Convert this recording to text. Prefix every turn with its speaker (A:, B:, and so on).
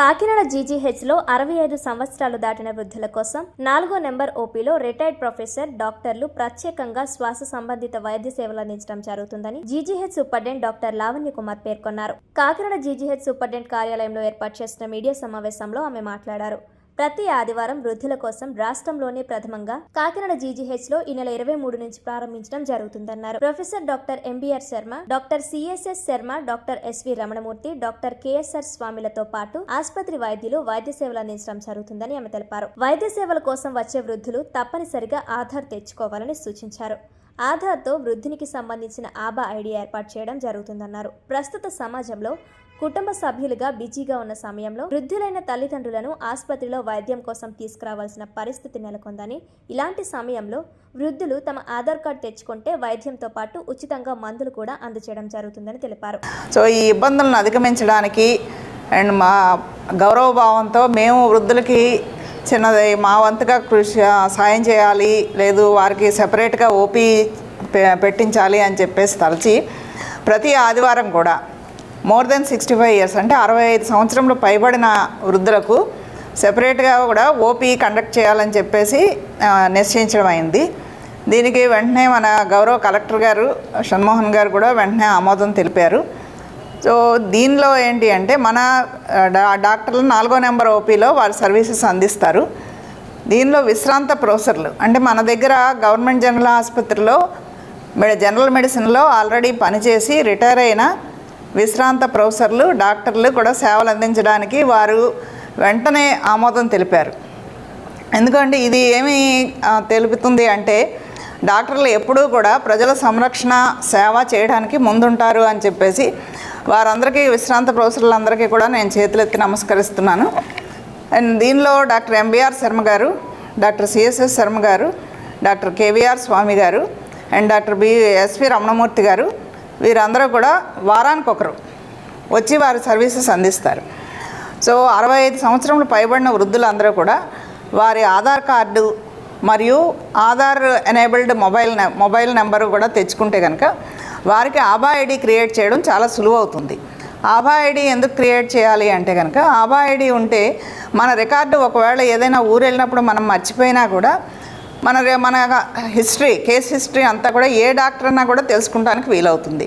A: కాకినాడ జీజీహెచ్లో అరవై ఐదు సంవత్సరాలు దాటిన వృద్ధుల కోసం నాలుగో నెంబర్ ఓపీలో రిటైర్డ్ ప్రొఫెసర్ డాక్టర్లు ప్రత్యేకంగా శ్వాస సంబంధిత వైద్య సేవలు అందించడం జరుగుతుందని GGH superintendent doctor Lavanya Kumar పేర్కొన్నారు. కాకినాడ జీజీహెచ్ సూపరింటెండెంట్ కార్యాలయంలో ఏర్పాటు చేసిన మీడియా సమావేశంలో ఆమె మాట్లాడారు. ప్రతి ఆదివారం వృద్ధుల కోసం రాష్ట్రంలోనే ప్రథమంగా కాకినాడ జీజీహెచ్లో ఈ నెల ఇరవై మూడు నుంచి ప్రారంభించడం జరుగుతుందన్నారు. Professor doctor MBR Sharma doctor CSS Sharma doctor SV Ramanamurthy doctor KSR స్వామిలతో పాటు ఆసుపత్రి వైద్యులు వైద్య సేవలు అందించడం జరుగుతుందని ఆమె తెలిపారు. వైద్య సేవల కోసం వచ్చే వృద్ధులు తప్పనిసరిగా ఆధార్ తెచ్చుకోవాలని సూచించారు. ఆధార్తో వృద్ధునికి సంబంధించిన ఆబా ఐడి ఏర్పాటు చేయడం జరుగుతుందన్నారు. ప్రస్తుత సమాజంలో కుటుంబ సభ్యులుగా బిజీగా ఉన్న సమయంలో వృద్ధులైన తల్లిదండ్రులను ఆసుపత్రిలో వైద్యం కోసం తీసుకురావాల్సిన పరిస్థితి నెలకొందని ఇలాంటి సమయంలో వృద్ధులు తమ ఆధార్ కార్డు తెచ్చుకుంటే వైద్యంతో పాటు ఉచితంగా మందులు కూడా అందచేయడం జరుగుతుందని తెలిపారు.
B: సో ఈ ఇబ్బందులను అధిగమించడానికి అండ్ మా గౌరవ భావంతో మేము వృద్ధులకి చిన్నది మా వంతుగా కృషి సాయం చేయాలి లేదు వారికి సెపరేట్గా ఓపీ పె- పెట్టించాలి అని చెప్పేసి తలచి ప్రతి ఆదివారం కూడా more than sixty five years అంటే అరవై ఐదు సంవత్సరంలో పైబడిన వృద్ధులకు సెపరేట్గా కూడా ఓపీ కండక్ట్ చేయాలని చెప్పేసి నిశ్చయించడం అయింది. దీనికి వెంటనే మన గౌరవ కలెక్టర్ గారు షణ్మోహన్ గారు కూడా వెంటనే ఆమోదం తెలిపారు. సో దీనిలో ఏంటి అంటే మన డా- డాక్టర్లు నాలుగో నెంబర్ ఓపీలో వారి సర్వీసెస్ అందిస్తారు. దీనిలో విశ్రాంత ప్రొఫెసర్లు అంటే మన దగ్గర గవర్నమెంట్ జనరల్ ఆసుపత్రిలో జనరల్ మెడిసిన్లో ఆల్రెడీ పనిచేసి రిటైర్ అయిన విశ్రాంత ప్రొఫెసర్లు డాక్టర్లు కూడా సేవలు అందించడానికి వారు వెంటనే ఆమోదం తెలిపారు. ఎందుకంటే ఇది ఏమి తెలుపుతుంది అంటే డాక్టర్లు ఎప్పుడూ కూడా ప్రజల సంరక్షణ సేవ చేయడానికి ముందుంటారు అని చెప్పేసి వారందరికీ విశ్రాంత ప్రొఫెసర్లందరికీ కూడా నేను చేతులెత్తి నమస్కరిస్తున్నాను. అండ్ దీనిలో డాక్టర్ ఎంబీఆర్ శర్మ గారు డాక్టర్ సిఎస్ఎస్ శర్మ గారు doctor KVR Swami garu and doctor B SV Ramanamurthy garu వీరందరూ కూడా వారానికి ఒకరు వచ్చి వారి సర్వీసెస్ అందిస్తారు. సో అరవై ఐదు సంవత్సరములు పైబడిన వృద్ధులందరూ కూడా వారి ఆధార్ కార్డు మరియు Aadhaar enabled mobile mobile number కూడా తెచ్చుకుంటే కనుక వారికి ఆభా ఐడి క్రియేట్ చేయడం చాలా సులువు అవుతుంది. ఆభా ఐడి ఎందుకు క్రియేట్ చేయాలి అంటే కనుక ఆభా ఐడి ఉంటే మన రికార్డు ఒకవేళ ఏదైనా ఊరు వెళ్ళినప్పుడు మనం మర్చిపోయినా కూడా మన మన హిస్టరీ కేస్ హిస్టరీ అంతా కూడా ఏ డాక్టర్ అన్నా కూడా తెలుసుకుంటానికి వీలవుతుంది.